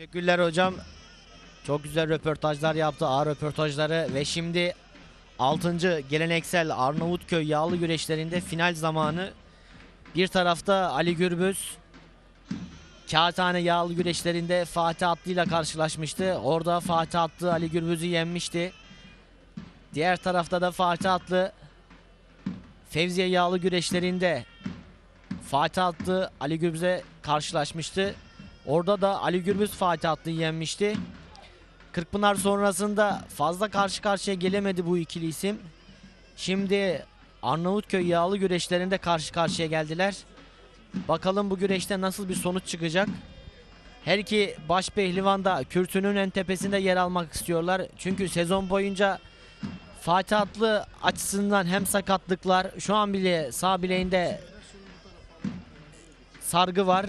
Teşekkürler hocam. Çok güzel röportajlar yaptı, ağır röportajları ve şimdi 6. geleneksel Arnavutköy yağlı güreşlerinde final zamanı. Bir tarafta Ali Gürbüz Kağıthane yağlı güreşlerinde Fatih Atlı ile karşılaşmıştı. Orada Fatih Atlı Ali Gürbüz'ü yenmişti. Diğer tarafta da Fatih Atlı Fevziye yağlı güreşlerinde Fatih Atlı Ali Gürbüz'e karşılaşmıştı. Orada da Ali Gürbüz Fatih Atlı'yı yenmişti. Kırkpınar sonrasında fazla karşı karşıya gelemedi bu ikili isim. Şimdi Arnavutköy yağlı güreşlerinde karşı karşıya geldiler. Bakalım bu güreşte nasıl bir sonuç çıkacak. Her iki baş pehlivan da kürsünün en tepesinde yer almak istiyorlar. Çünkü sezon boyunca Fatih Atlı açısından hem sakatlıklar şu an bile sağ bileğinde sargı var.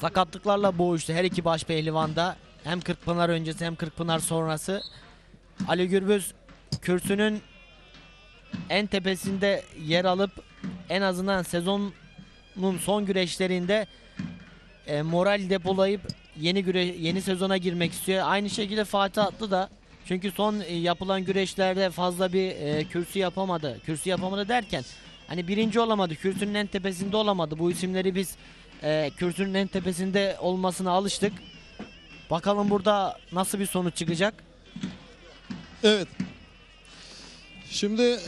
Sakatlıklarla boğuştu her iki baş pehlivanda. Hem Kırkpınar öncesi hem Kırkpınar sonrası. Ali Gürbüz kürsünün en tepesinde yer alıp en azından sezonun son güreşlerinde e, moral depolayıp yeni güre yeni sezona girmek istiyor. Aynı şekilde Fatih Atlı da çünkü son e, yapılan güreşlerde fazla bir e, kürsü yapamadı. Kürsü yapamadı derken hani birinci olamadı. Kürsünün en tepesinde olamadı. Bu isimleri biz e, kürsünün en tepesinde olmasına alıştık. Bakalım burada nasıl bir sonuç çıkacak. Evet. Şimdi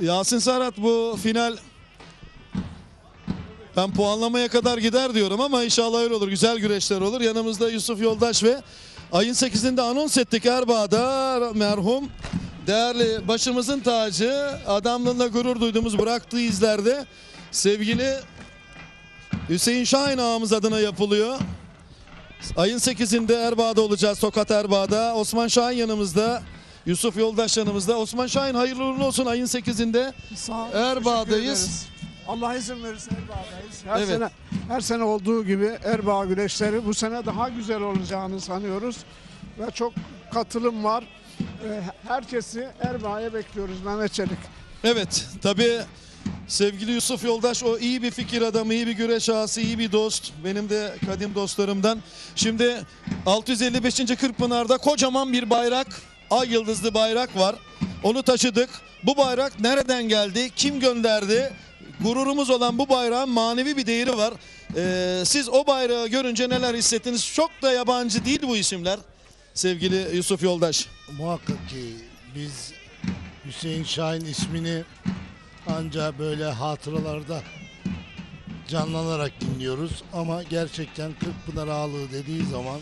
Yasin Sarat bu final ben puanlamaya kadar gider diyorum ama inşallah öyle olur. Güzel güreşler olur. Yanımızda Yusuf Yoldaş ve ayın 8'inde anons ettik Erbağ'da merhum değerli başımızın tacı adamlığında gurur duyduğumuz bıraktığı izlerde sevgili Hüseyin Şahin ağamız adına yapılıyor. Ayın 8'inde Erbağ'da olacağız. Tokat Erbağ'da. Osman Şahin yanımızda. Yusuf Yoldaş yanımızda. Osman Şahin hayırlı uğurlu olsun ayın 8'inde. Sağ ol, Erbağ'dayız. teşekkür ederiz. Allah izin verirse Erbağ'dayız. Her Evet. sene her sene olduğu gibi Erbağ güreşleri bu sene daha güzel olacağını sanıyoruz ve çok katılım var. Ee, Herkesi Erbağ'a bekliyoruz Mehmet Çelik. Evet tabii sevgili Yusuf Yoldaş o iyi bir fikir adamı, iyi bir güreş ağası, iyi bir dost. Benim de kadim dostlarımdan. Şimdi 655. Kırkpınar'da kocaman bir bayrak, ay yıldızlı bayrak var. Onu taşıdık. Bu bayrak nereden geldi? Kim gönderdi? Gururumuz olan bu bayrağın manevi bir değeri var. Ee, siz o bayrağı görünce neler hissettiniz? Çok da yabancı değil bu isimler. Sevgili Yusuf Yoldaş. Muhakkak ki biz Hüseyin Şahin ismini ancak böyle hatıralarda canlanarak dinliyoruz ama gerçekten Kırkpınar Ağalığı dediği zaman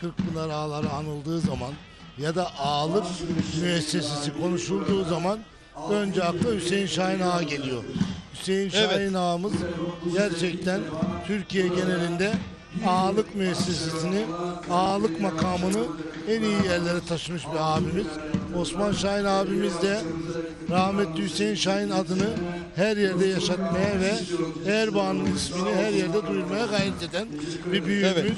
Kırkpınar Ağaları anıldığı zaman ya da ağalık müessesesi konuşulduğu zaman önce akla Hüseyin Şahin Ağa geliyor. Hüseyin Evet. Şahin Ağamız gerçekten Türkiye genelinde ağalık müessesesini, ağalık makamını en iyi yerlere taşımış bir abimiz. Osman Şahin abimiz de rahmetli Hüseyin Şahin adını her yerde yaşatmaya ve Erbaa'nın ismini her yerde duyurmaya gayret eden bir büyüğümüz. Evet.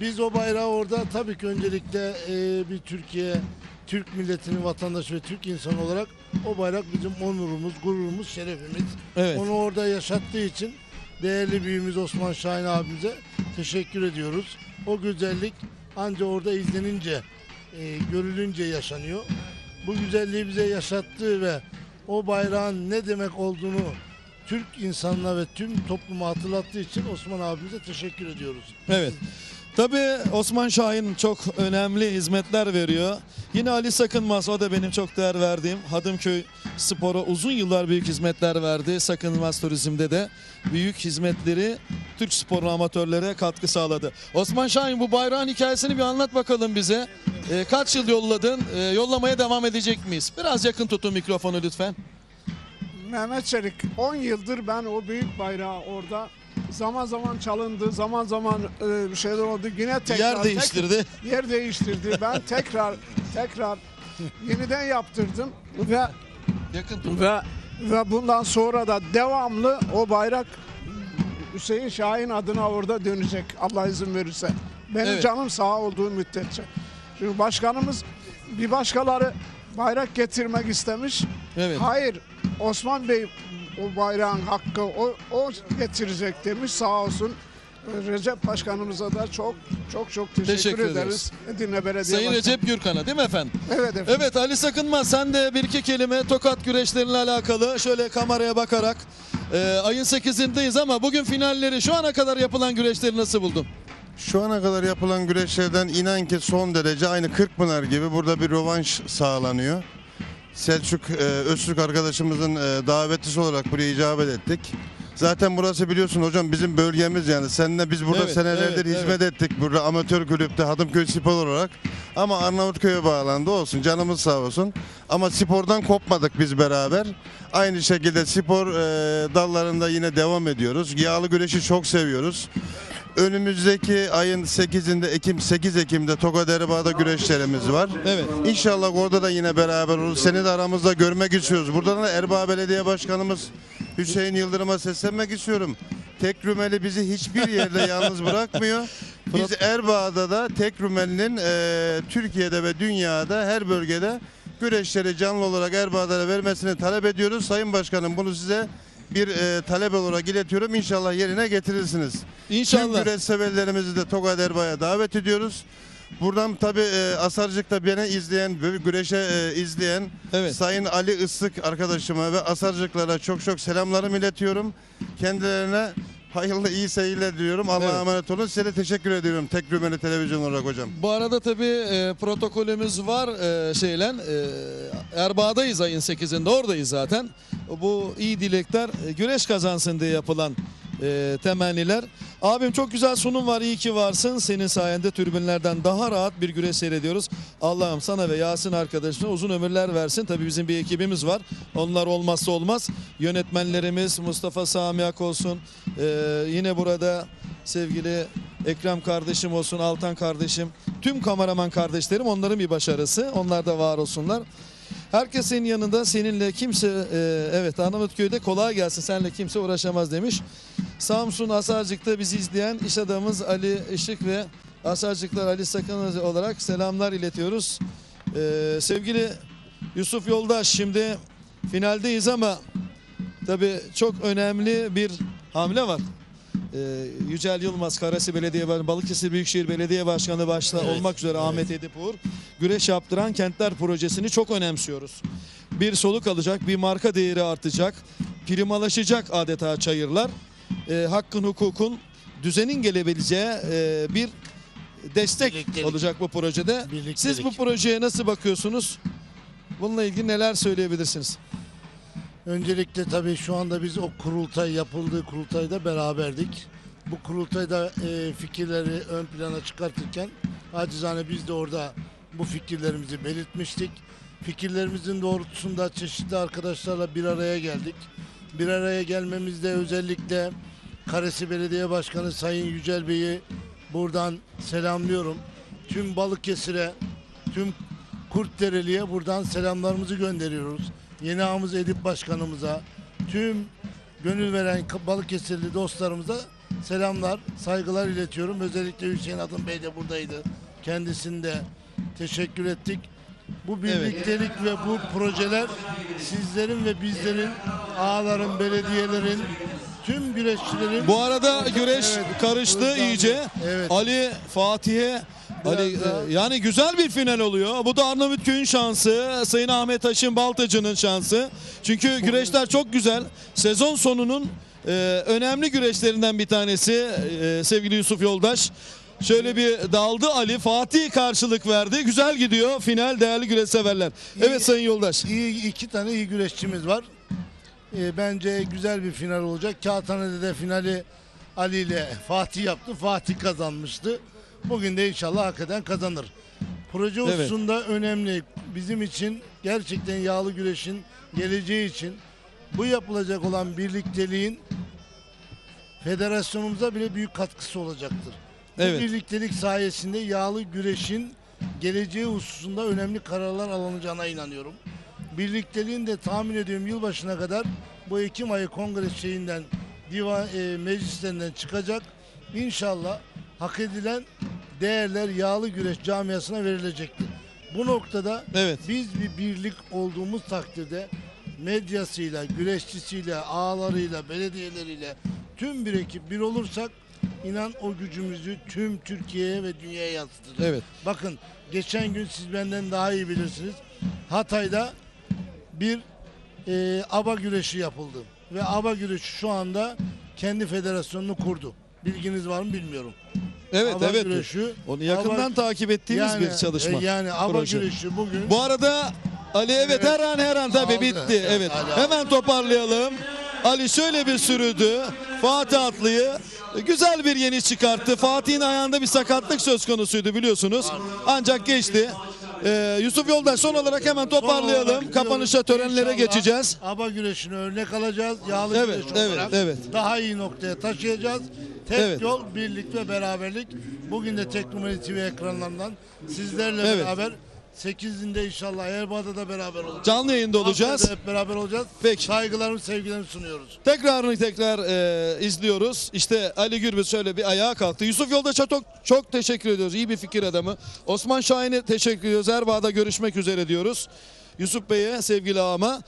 Biz o bayrağı orada tabii ki öncelikle e, bir Türkiye, Türk milletinin vatandaşı ve Türk insanı olarak o bayrak bizim onurumuz, gururumuz, şerefimiz. Evet. Onu orada yaşattığı için değerli büyüğümüz Osman Şahin abimize teşekkür ediyoruz. O güzellik anca orada izlenince, e, görülünce yaşanıyor. Bu güzelliği bize yaşattığı ve o bayrağın ne demek olduğunu Türk insanına ve tüm topluma hatırlattığı için Osman abimize teşekkür ediyoruz. Evet. Tabii Osman Şahin çok önemli hizmetler veriyor. Yine Ali Sakınmaz o da benim çok değer verdiğim Hadımköy Spor'a uzun yıllar büyük hizmetler verdi. Sakınmaz Turizm'de de büyük hizmetleri Türk sporu amatörlere katkı sağladı. Osman Şahin bu bayrağın hikayesini bir anlat bakalım bize. Ee, kaç yıl yolladın? Ee, yollamaya devam edecek miyiz? Biraz yakın tutun mikrofonu lütfen. Mehmet Çelik 10 yıldır ben o büyük bayrağı orada zaman zaman çalındı, zaman zaman e, bir şeyler oldu. Yine tekrar Yer değiştirdi. tek- yer değiştirdi. Ben tekrar tekrar yeniden yaptırdım ve Yakın tutun. ve ve bundan sonra da devamlı o bayrak Hüseyin Şahin adına orada dönecek Allah izin verirse. Benim Evet. canım sağ olduğu müddetçe. Çünkü başkanımız bir başkaları bayrak getirmek istemiş. Evet. Hayır Osman Bey o bayrağın hakkı o, o getirecek demiş sağ olsun. Recep Başkanımıza da çok çok çok teşekkür, Teşekkür ederiz. ederiz. Edirne Belediye Sayın Başkanı. Recep Gürkan'a değil mi efendim? Evet efendim. Evet Ali Sakınmaz sen de bir iki kelime tokat güreşleriyle alakalı şöyle kameraya bakarak e, ayın 8'indeyiz ama bugün finalleri şu ana kadar yapılan güreşleri nasıl buldun? Şu ana kadar yapılan güreşlerden inan ki son derece aynı Kırkpınar gibi burada bir rövanş sağlanıyor. Selçuk e, Öztürk arkadaşımızın e, davetlisi olarak buraya icabet ettik. Zaten burası biliyorsun hocam bizim bölgemiz yani. Seninle biz burada Evet, senelerdir evet, hizmet ettik burada amatör kulüpte Hadımköy Spor olarak. Ama Arnavutköy'e bağlandı olsun canımız sağ olsun. Ama spordan kopmadık biz beraber. Aynı şekilde spor e, dallarında yine devam ediyoruz. Yağlı güreşi çok seviyoruz. Önümüzdeki ayın 8'inde Ekim 8 Ekim'de Tokat Erbağ'da güreşlerimiz var. Evet. İnşallah orada da yine beraber oluruz. Seni de aramızda görmek istiyoruz. Buradan da Erbaa Belediye Başkanımız Hüseyin Yıldırım'a seslenmek istiyorum. Tek Rümeli bizi hiçbir yerde yalnız bırakmıyor. Biz Erbaa'da da Tek Rümeli'nin e, Türkiye'de ve dünyada her bölgede güreşleri canlı olarak Erbaa'da vermesini talep ediyoruz. Sayın Başkanım bunu size bir e, talep olarak iletiyorum. İnşallah yerine getirirsiniz. Tüm İnşallah. güreş severlerimizi de Tokat Erbağ'a davet ediyoruz. Buradan tabi e, Asarcık'ta beni izleyen, böyle güreşe e, izleyen Evet. Sayın Ali Islık arkadaşıma ve Asarcıklara çok çok selamlarımı iletiyorum. Kendilerine hayırlı iyi seyirler diliyorum. Allah'a Evet. emanet olun. Size de teşekkür ediyorum. Tek Rümeli Televizyon olarak hocam. Bu arada tabii e, protokolümüz var e, şeyle e, Erbaa'dayız ayın 8'inde oradayız zaten. Bu iyi dilekler e, güreş kazansın diye yapılan e, temenniler. Abim çok güzel sunum var iyi ki varsın. Senin sayende tribünlerden daha rahat bir güreş seyrediyoruz. Allah'ım sana ve Yasin arkadaşına uzun ömürler versin. Tabii bizim bir ekibimiz var. Onlar olmazsa olmaz. Yönetmenlerimiz Mustafa Samiyak olsun. E, yine burada sevgili Ekrem kardeşim olsun, Altan kardeşim, tüm kameraman kardeşlerim onların bir başarısı. Onlar da var olsunlar. Herkesin yanında seninle kimse, e, evet Arnavutköy'de kolay gelsin, seninle kimse uğraşamaz demiş. Samsun Asarcık'ta bizi izleyen iş adamımız Ali Işık ve Asarcıklar Ali Sakın olarak selamlar iletiyoruz. E, sevgili Yusuf Yoldaş şimdi finaldeyiz ama tabii çok önemli bir hamle var. Ee, Yücel Yılmaz, Karasi Belediye Başkanı, Balıkesir Büyükşehir Belediye Başkanı başta olmak üzere Ahmet Edip Uğur, güreş yaptıran kentler projesini çok önemsiyoruz. Bir soluk alacak, bir marka değeri artacak, primalaşacak adeta çayırlar. Ee, hakkın, hukukun, düzenin gelebileceği e, bir destek Birliktelik. olacak bu projede. Birliktelik. Siz bu projeye nasıl bakıyorsunuz? Bununla ilgili neler söyleyebilirsiniz? Öncelikle tabii şu anda biz o kurultay yapıldığı kurultayda beraberdik. Bu kurultayda e, fikirleri ön plana çıkartırken acizane biz de orada bu fikirlerimizi belirtmiştik. Fikirlerimizin doğrultusunda çeşitli arkadaşlarla bir araya geldik. Bir araya gelmemizde özellikle Karesi Belediye Başkanı Sayın Yücel Bey'i buradan selamlıyorum. Tüm Balıkesir'e, tüm Kurtdereli'ye buradan selamlarımızı gönderiyoruz. Yeni Ağımız Edip Başkanımıza, tüm gönül veren Balıkesirli dostlarımıza selamlar, saygılar iletiyorum. Özellikle Hüseyin Adın Bey de buradaydı. Kendisine de teşekkür ettik. Bu birliktelik ve bu projeler sizlerin ve bizlerin, ağaların, belediyelerin, tüm güreşçilerin Bu arada güreş Evet, karıştı iyice. Evet. Ali Fatih'e Ali, e, yani güzel bir final oluyor. Bu da Arnavutköy'ün şansı. Sayın Ahmet Haşim Baltacı'nın şansı. Çünkü güreşler çok güzel. Sezon sonunun e, önemli güreşlerinden bir tanesi e, sevgili Yusuf Yoldaş. Şöyle bir daldı Ali. Fatih karşılık verdi. Güzel gidiyor final değerli güreş severler. Evet Sayın Yoldaş. İyi iki tane iyi güreşçimiz var. Ee, bence güzel bir final olacak. Kağıthane'de de finali Ali ile Fatih yaptı. Fatih kazanmıştı. Bugün de inşallah hakikaten kazanır. Proje Evet. hususunda önemli. Bizim için gerçekten yağlı güreşin geleceği için bu yapılacak olan birlikteliğin federasyonumuza bile büyük katkısı olacaktır. Evet. Bu birliktelik sayesinde yağlı güreşin geleceği hususunda önemli kararlar alınacağına inanıyorum. Birlikteliğin de tahmin ediyorum yılbaşına kadar bu Ekim ayı kongre şeyinden divan e, meclislerinden çıkacak. İnşallah hak edilen değerler yağlı güreş camiasına verilecektir. Bu noktada Evet. biz bir birlik olduğumuz takdirde medyasıyla, güreşçisiyle, ağalarıyla, belediyeleriyle tüm bir ekip bir olursak İnan o gücümüzü tüm Türkiye'ye ve dünyaya yansıtacağız. Evet. Bakın geçen gün siz benden daha iyi bilirsiniz. Hatay'da bir e, aba güreşi yapıldı. Ve aba güreşi şu anda kendi federasyonunu kurdu. Bilginiz var mı bilmiyorum. Evet aba evet. güreşi, Onu yakından aba- takip ettiğimiz yani, bir çalışma. e, yani aba proje. güreşi bugün Bu arada Ali evet, Evet. her an her an tabii Aldı. bitti. Evet. Ali. Hemen toparlayalım. Ali şöyle bir sürüdü. Fatih Atlı'yı güzel bir yeni çıkarttı. Fatih'in ayağında bir sakatlık söz konusuydu biliyorsunuz. Ancak geçti. Ee, Yusuf Yoldaş son olarak hemen toparlayalım. Kapanışa törenlere inşallah geçeceğiz. Aba güreşine örnek alacağız. Yağlı Evet, güreş evet, olarak evet. daha iyi noktaya taşıyacağız. Tek Evet. yol birlik ve beraberlik. Bugün de Tek Numaralı TV ekranlarından sizlerle Evet. beraber 8'inde inşallah Erbağ'da da beraber olacağız. Canlı yayında olacağız. Hep beraber olacağız. Peki. Saygılarımı, sevgilerimi sunuyoruz. Tekrarını tekrar e, izliyoruz. İşte Ali Gürbüz şöyle bir ayağa kalktı. Yusuf Yoldaş'a çok, çok teşekkür ediyoruz. İyi bir fikir adamı. Osman Şahin'e teşekkür ediyoruz. Erbağ'da görüşmek üzere diyoruz. Yusuf Bey'e sevgili ağama.